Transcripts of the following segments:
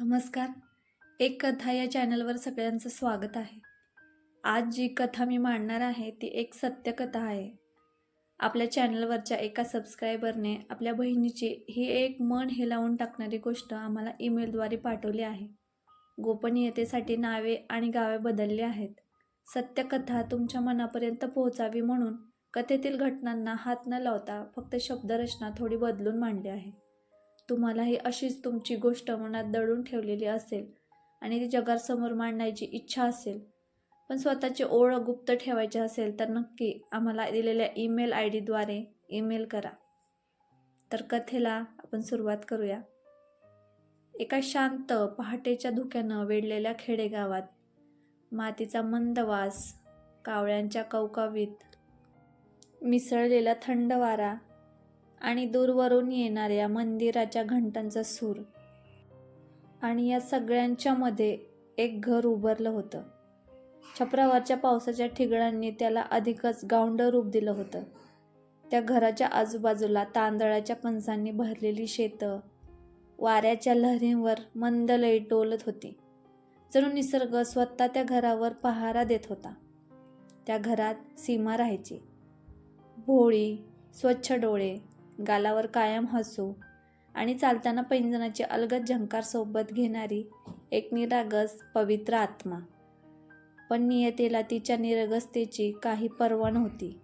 नमस्कार. एक कथा या चॅनलवर सगळ्यांचं स्वागत आहे. आज जी कथा मी मांडणार आहे ती एक सत्य कथा आहे. आपल्या चॅनलवरच्या एका सबस्क्रायबरने आपल्या बहिणीची ही एक मन हेलावून टाकणारी गोष्ट आम्हाला ईमेलद्वारे पाठवली आहे. गोपनीयतेसाठी नावे आणि गावे बदलली आहेत. सत्यकथा तुमच्या मनापर्यंत पोहोचावी म्हणून कथेतील घटनांना हात न लावता फक्त शब्दरचना थोडी बदलून मांडली आहे. तुम्हालाही अशीच तुमची गोष्ट मनात दडून ठेवलेली असेल आणि ती जगासमोर मांडण्याची इच्छा असेल पण स्वतःची ओळख गुप्त ठेवायची असेल तर नक्की आम्हाला दिलेल्या ईमेल आय डीद्वारे ईमेल करा. तर कथेला आपण सुरुवात करूया. एका शांत पहाटेच्या धुक्यानं वेढलेल्या खेडेगावात मातीचा मंद वास कावळ्यांच्या कवकावीत मिसळलेला थंड वारा आणि दूरवरून येणाऱ्या मंदिराच्या घंटांचा सूर. आणि या सगळ्यांच्या मध्ये एक घर उभारलं होतं. छपरावरच्या पावसाच्या ठिगळांनी त्याला अधिकच गावंड रूप दिलं होतं. त्या घराच्या आजूबाजूला तांदळाच्या कणसांनी भरलेली शेतं वाऱ्याच्या लहरींवर मंद लई टोलत होती. जणू निसर्ग स्वतः त्या घरावर पहारा देत होता. त्या घरात सीमा राहायची. भोळी स्वच्छ डोळे गालावर कायम हसू आणि चालताना पैंजणाची अलगद झंकार सोबत घेणारी एक निरागस पवित्र आत्मा. पण नियतीला तिच्या निरगसतेची काही पर्वा नव्हती.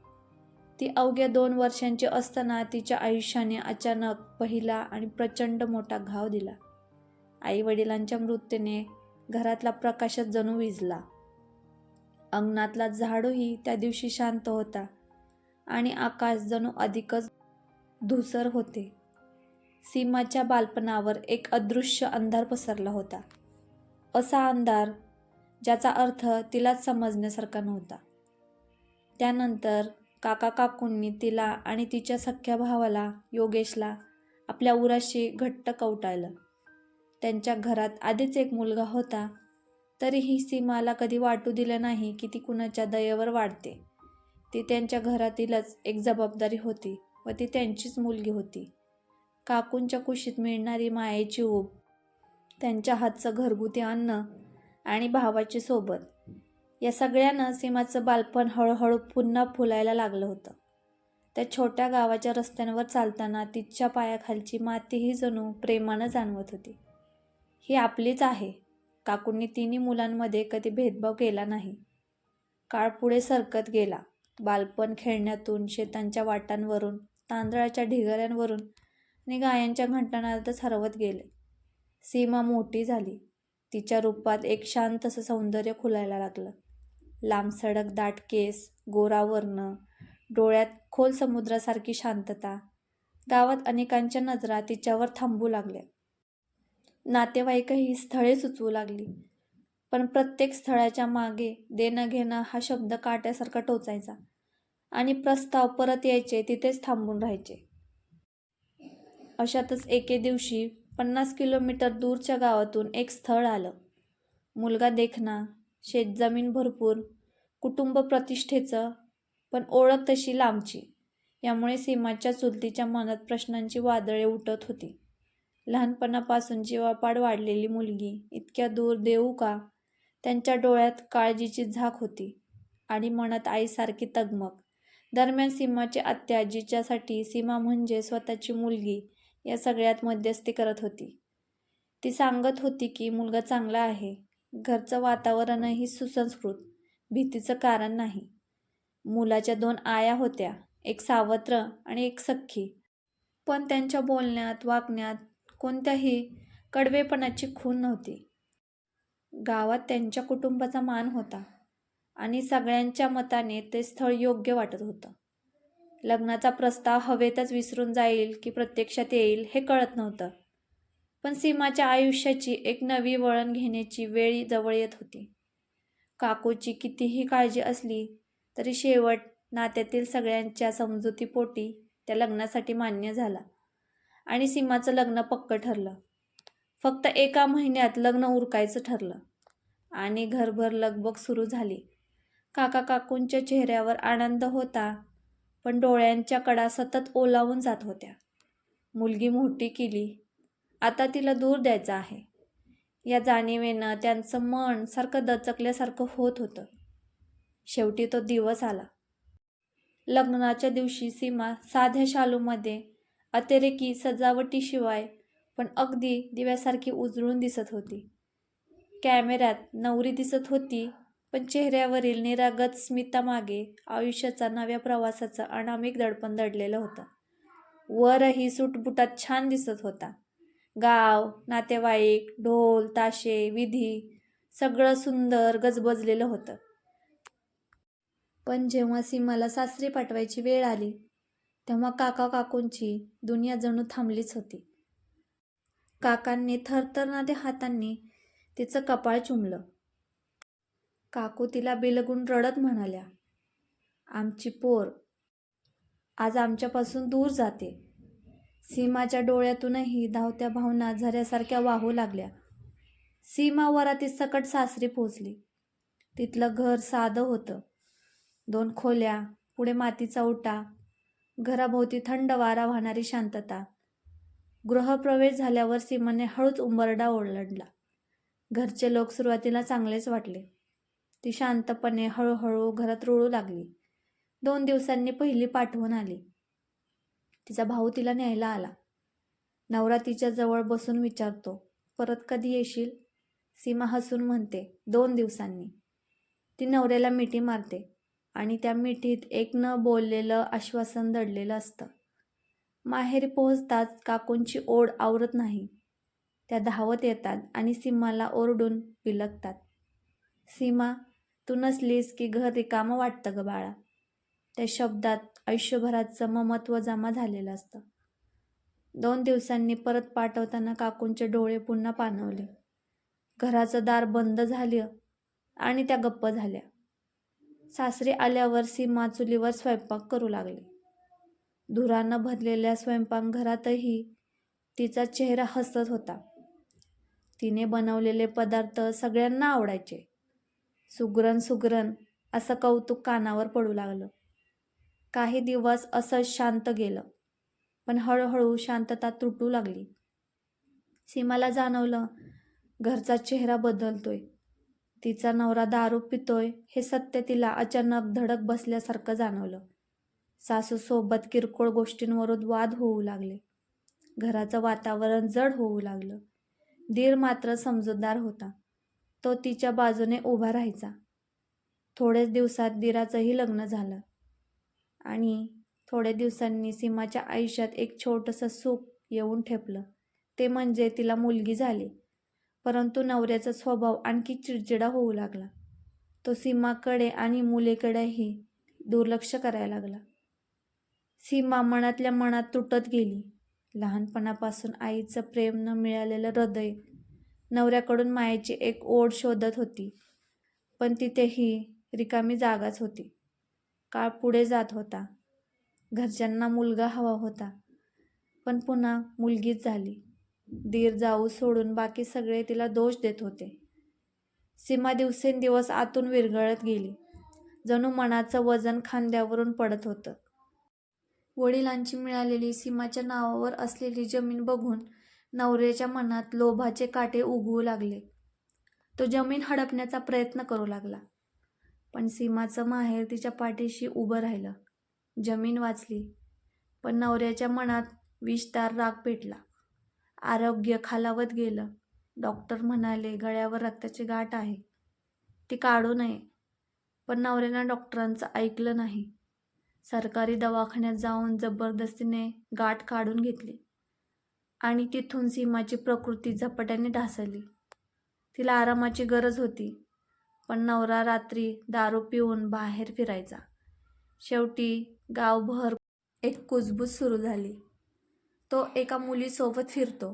ती अवघ्या दोन वर्षांची असताना तिच्या आयुष्याने अचानक पहिला आणि प्रचंड मोठा घाव दिला. आई वडिलांच्या मृत्यूने घरातला प्रकाशच जणू विजला. अंगणातला झाडूही त्या दिवशी शांत होता आणि आकाश जणू अधिकच धुसर होते. सीमाच्या बालपणावर एक अदृश्य अंधार पसरला होता. असा अंधार ज्याचा अर्थ तिलाच समजण्यासारखा नव्हता. त्यानंतर काका काकूंनी तिला आणि तिच्या सख्या भावाला योगेशला आपल्या उराशी घट्ट कवटाळलं. त्यांच्या घरात आधीच एक मुलगा होता तरीही सीमाला कधी वाटू दिलं नाही की ती कुणाच्या दयेवर वाढते. ती त्यांच्या घरातीलच एक जबाबदारी होती. व ती त्यांचीच मुलगी होती. काकूंच्या कुशीत मिळणारी मायेची ऊब त्यांच्या हातचं घरगुती अन्न आणि भावाची सोबत या सगळ्यानं सीमाचं बालपण हळूहळू पुन्हा फुलायला लागलं होतं. त्या छोट्या गावाच्या रस्त्यांवर चालताना तिच्या पायाखालची मातीही जणू प्रेमानं जाणवत होती. ही आपलीच आहे. काकूंनी तिन्ही मुलांमध्ये कधी भेदभाव केला नाही. काळ पुढे सरकत गेला. बालपण खेळण्यातून शेतांच्या वाटांवरून तांदळाच्या ढिगाऱ्यांवरून आणि गायांच्या घंटानादच हरवत गेले. सीमा मोठी झाली. तिच्या रूपात एक शांत असं सौंदर्य खुलायला लागलं. लांब सडक दाट केस गोरावर्ण डोळ्यात खोल समुद्रासारखी शांतता. गावात अनेकांच्या नजरा तिच्यावर थांबू लागल्या. नातेवाईकही स्थळे सुचवू लागली. पण प्रत्येक स्थळाच्या मागे देणं घेणं हा शब्द काट्यासारखा टोचायचा. आणि प्रस्ताव परत यायचे तिथेच थांबून राहायचे. अशातच एके दिवशी पन्नास किलोमीटर दूरच्या गावातून एक स्थळ आलं. मुलगा देखना शेतजमीन भरपूर कुटुंब प्रतिष्ठेचं पण ओळख तशी लांबची. यामुळे सीमाच्या चुलतीच्या मनात प्रश्नांची वादळे उठत होती. लहानपणापासून जीवापाड वाढलेली मुलगी इतक्या दूर देऊ का? त्यांच्या डोळ्यात काळजीची झाक होती आणि मनात आईसारखी तगमग. दरम्यान सीमाची आत्या जिच्यासाठी सीमा म्हणजे स्वतःची मुलगी या सगळ्यात मध्यस्थी करत होती. ती सांगत होती की मुलगा चांगला आहे. घरचं वातावरणही सुसंस्कृत. भीतीचं कारण नाही. मुलाच्या दोन आया होत्या. एक सावत्र आणि एक सख्खी. पण त्यांच्या बोलण्यात वागण्यात कोणत्याही कडवेपणाची खून नव्हती. गावात त्यांच्या कुटुंबाचा मान होता. आणि सगळ्यांच्या मताने ते स्थळ योग्य वाटत होतं. लग्नाचा प्रस्ताव हवेतच विसरून जाईल की प्रत्यक्षात येईल हे कळत नव्हतं. पण सीमाच्या आयुष्याची एक नवी वळण घेण्याची वेळ जवळ येत होती. काकूची कितीही काळजी असली तरी शेवट नात्यातील सगळ्यांच्या समजुतीपोटी त्या लग्नासाठी मान्य झाला आणि सीमाचं लग्न पक्क ठरलं. फक्त एका महिन्यात लग्न उरकायचं ठरलं आणि घरभर लगबग सुरू झाली. काका काकूंच्या चेहऱ्यावर आनंद होता पण डोळ्यांच्या कडा सतत ओलावून जात होत्या. मुलगी मोठी केली आता तिला दूर द्यायचा आहे. या जाणीवेनं त्यांचं मन सारखं दचकल्यासारखं होत होतं. शेवटी तो दिवस आला. लग्नाच्या दिवशी सीमा साध्या शालूमध्ये अतिरेकी सजावटीशिवाय पण अगदी दिव्यासारखी उजळून दिसत होती. कॅमेऱ्यात नवरी दिसत होती पण चेहऱ्यावरील निरागत स्मितामागे आयुष्याचा नव्या प्रवासाचं अनामिक दडपण दडलेलं होतं. वरही सुटबुटात छान दिसत होता. गाव नातेवाईक ढोल ताशे विधी सगळं सुंदर गजबजलेलं होतं. पण जेव्हा सीमाला सासरी पाठवायची वेळ आली तेव्हा काका काकूंची दुनिया जणू थांबलीच होती. काकांनी थरथरणाऱ्या हातांनी तिचं कपाळ चुंबलं काकू तिला बिलगून रडत म्हणाल्या आमची पोर आज आमच्यापासून दूर जाते. सीमाच्या डोळ्यातूनही धावत्या भावना झऱ्यासारख्या वाहू लागल्या. सीमा वरातीत सकट सासरी पोचली. तिथलं घर साधं होतं. दोन खोल्या पुढे मातीचा उठा घराभोवती थंड वारा वाहणारी शांतता. गृहप्रवेश झाल्यावर सीमाने हळूच उंबरडा ओरडला घरचे लोक सुरुवातीला चांगलेच वाटले. ती शांतपणे हळूहळू घरात रुळू लागली. दोन दिवसांनी पहिली पाठवून आली. तिचा भाऊ तिला न्यायला आला. नवरा तिच्या जवळ बसून विचारतो परत कधी येशील? सीमा हसून म्हणते दोन दिवसांनी. ती नवऱ्याला मिठी मारते आणि त्या मिठीत एक न बोललेलं आश्वासन दडलेलं असतं. माहेरी पोहोचताच काकूंची ओढ आवरत नाही. त्या धावत येतात आणि सीमाला ओरडून बिलगतात सीमा तू नसलीस की घर रिकामं वाटतं ग बाळा. त्या शब्दात आयुष्यभराचं ममत्व जमा झालेलं असतं. दोन दिवसांनी परत पाठवताना काकूंचे डोळे पुन्हा पाणवले घराचं दार बंद झालं आणि त्या गप्प झाल्या. सासरी आल्यावर सीमा चुलीवर स्वयंपाक करू लागले. धुरानं भरलेल्या स्वयंपाकघरातही तिचा चेहरा हसत होता. तिने बनवलेले पदार्थ सगळ्यांना आवडायचे. सुगरण सुगरण असं कौतुक कानावर पडू लागलं. काही दिवस असंच शांत गेलं पण हळूहळू शांतता तुटू लागली. सीमाला जाणवलं घरचा चेहरा बदलतोय. तिचा नवरा दारू पितोय हे सत्य तिला अचानक धडक बसल्यासारखं जाणवलं. सासूसोबत किरकोळ गोष्टींवरून वाद होऊ लागले. घराचं वातावरण जड होऊ लागलं. दीर मात्र समजूतदार होता. तो तिच्या बाजूने उभा राहायचा. थोड्याच दिवसात दिराचंही लग्न झालं. आणि थोड्या दिवसांनी सीमाच्या आयुष्यात एक छोटंसं सुख येऊन ठेपलं. ते म्हणजे तिला मुलगी झाली. परंतु नवऱ्याचा स्वभाव आणखी चिडचिडा होऊ लागला. तो सीमाकडे आणि मुलीकडेही दुर्लक्ष करायला लागला. सीमा मनातल्या मनात तुटत गेली. लहानपणापासून आईचं प्रेम न मिळालेलं हृदय नवऱ्याकडून मायेची एक ओढ शोधत होती. पण तिथेही रिकामी जागाच होती. काळ पुढे जात होता. घरच्यांना मुलगा हवा होता. पण पुन्हा मुलगीच झाली. दीर जाऊ सोडून बाकी सगळे तिला दोष देत होते. सीमा दिवसेंदिवस आतून विरघळत गेली. जणू मनाचं वजन खांद्यावरून पडत होतं. वडिलांची मिळालेली सीमाच्या नावावर असलेली जमीन बघून नवऱ्याच्या मनात लोभाचे काटे उगवू लागले. तो जमीन हडपण्याचा प्रयत्न करू लागला. पण सीमाचं माहेर तिच्या पाठीशी उभं राहिलं. जमीन वाचली पण नवऱ्याच्या मनात विषदार राग पेटला. आरोग्य खालावत गेलं. डॉक्टर म्हणाले गळ्यावर रक्ताची गाठ आहे. ती काढू नये. पण नवऱ्यानं डॉक्टरांचं ऐकलं नाही. सरकारी दवाखान्यात जाऊन जबरदस्तीने गाठ काढून घेतली. आणि तिथून सीमाची प्रकृती झपाट्याने ढासळली. तिला आरामाची गरज होती पण नवरा रात्री दारू पिऊन बाहेर फिरायचा. शेवटी गावभर एक कुजबूज सुरू झाली. तो एका मुलीसोबत फिरतो.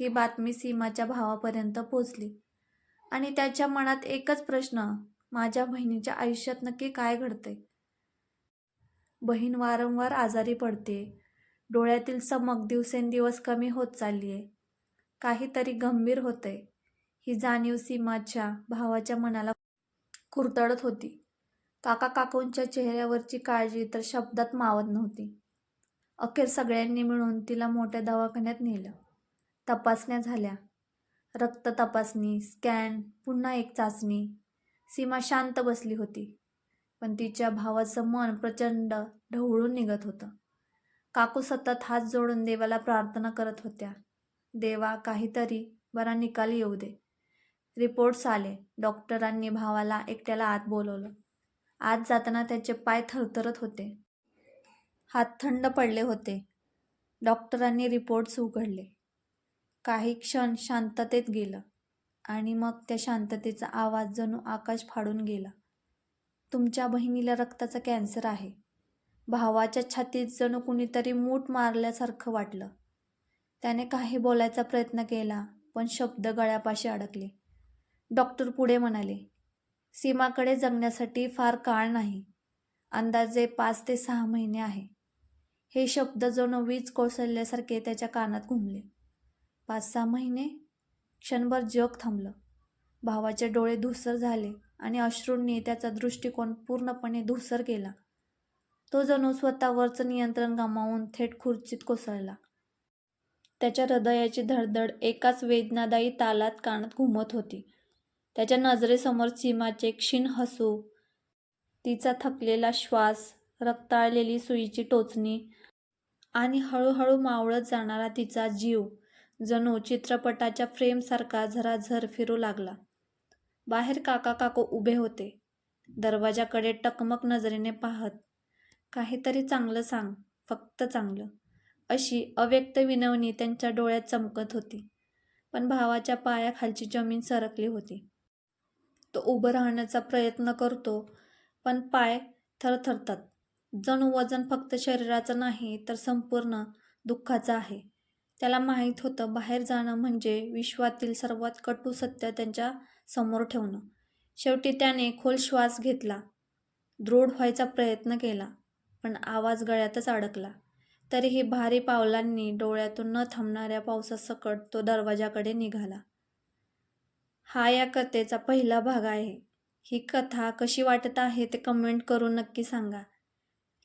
ही बातमी सीमाच्या भावापर्यंत पोचली. आणि त्याच्या मनात एकच प्रश्न माझ्या बहिणीच्या आयुष्यात नक्की काय घडते बहीण वारंवार आजारी पडते डोळ्यातील चमक दिवसेंदिवस कमी होत चालली आहे काहीतरी गंभीर होतंय. ही जाणीव सीमाच्या भावाच्या मनाला कुरतडत होती. काका काकूंच्या चेहऱ्यावरची काळजी तर शब्दात मावत नव्हती. अखेर सगळ्यांनी मिळून तिला मोठ्या दवाखान्यात नेलं. तपासण्या झाल्या. रक्त तपासणी स्कॅन पुन्हा एक चाचणी. सीमा शांत बसली होती. पण तिच्या भावाचं मन प्रचंड ढवळून निघत होतं. काकू सतत हात जोडून देवाला प्रार्थना करत होत्या. देवा काहीतरी बरा निकाल येऊ दे. रिपोर्ट्स आले. डॉक्टरांनी भावाला एकट्याला आत बोलवलं. आत जाताना त्याचे पाय थरथरत होते. हात थंड पडले होते. डॉक्टरांनी रिपोर्ट्स उघडले. काही क्षण शांततेत गेलं आणि मग त्या शांततेचा आवाज जणू आकाश फाडून गेला. तुमच्या बहिणीला रक्ताचा कॅन्सर आहे. भावाच्या छातीत जणू कुणीतरी मूठ मारल्यासारखं वाटलं. त्याने काही बोलायचा प्रयत्न केला पण शब्द गळ्यापाशी अडकले. डॉक्टर पुढे म्हणाले सीमाकडे जगण्यासाठी फार काळ नाही. अंदाजे पाच ते सहा महिने आहे. हे शब्द जणू वीज कोसळल्यासारखे त्याच्या कानात घुमले. पाच सहा महिने? क्षणभर जग थांबलं. भावाचे डोळे धुसर झाले आणि अश्रूंनी त्याचा दृष्टिकोन पूर्णपणे धुसर केला. तो जणू स्वतःवरचं नियंत्रण गमावून थेट खुर्चीत कोसळला. त्याच्या हृदयाची धडधड एकाच वेदनादायी तालात कानात घुमत होती. त्याच्या नजरेसमोर सीमाचे क्षीण हसू तिचा थकलेला श्वास रक्ताळलेली सुईची टोचणी आणि हळूहळू मावळत जाणारा तिचा जीव जणू चित्रपटाच्या फ्रेमसारखा झराझर फिरू लागला. बाहेर काका काकू उभे होते. दरवाजाकडे टकमक नजरेने पाहत काहीतरी चांगलं सांग फक्त चांगलं. अशी अव्यक्त विनवणी त्यांच्या डोळ्यात चमकत होती. पण भावाच्या पायाखालची जमीन सरकली होती. तो उभं राहण्याचा प्रयत्न करतो पण पाय थरथरतात. जणू वजन फक्त शरीराचं नाही तर संपूर्ण दुःखाचं आहे. त्याला माहीत होतं बाहेर जाणं म्हणजे विश्वातील सर्वात कटू सत्य त्यांच्यासमोर ठेवणं. शेवटी त्याने खोल श्वास घेतला. दृढ व्हायचा प्रयत्न केला. पण आवाज गळ्यातच अडकला. तरीही भारी पावलांनी डोळ्यातून न थांबणाऱ्या पावसासकट तो दरवाजाकडे निघाला. हा या कथेचा पहिला भाग आहे. ही कथा कशी वाटत आहे ते कमेंट करून नक्की सांगा.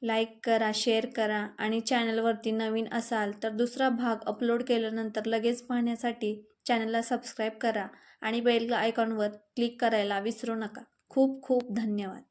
लाईक करा शेअर करा आणि चॅनलवरती नवीन असाल तर दुसरा भाग अपलोड केल्यानंतर लगेच पाहण्यासाठी चॅनलला सबस्क्राईब करा आणि बेल आयकॉनवर क्लिक करायला विसरू नका. खूप खूप धन्यवाद.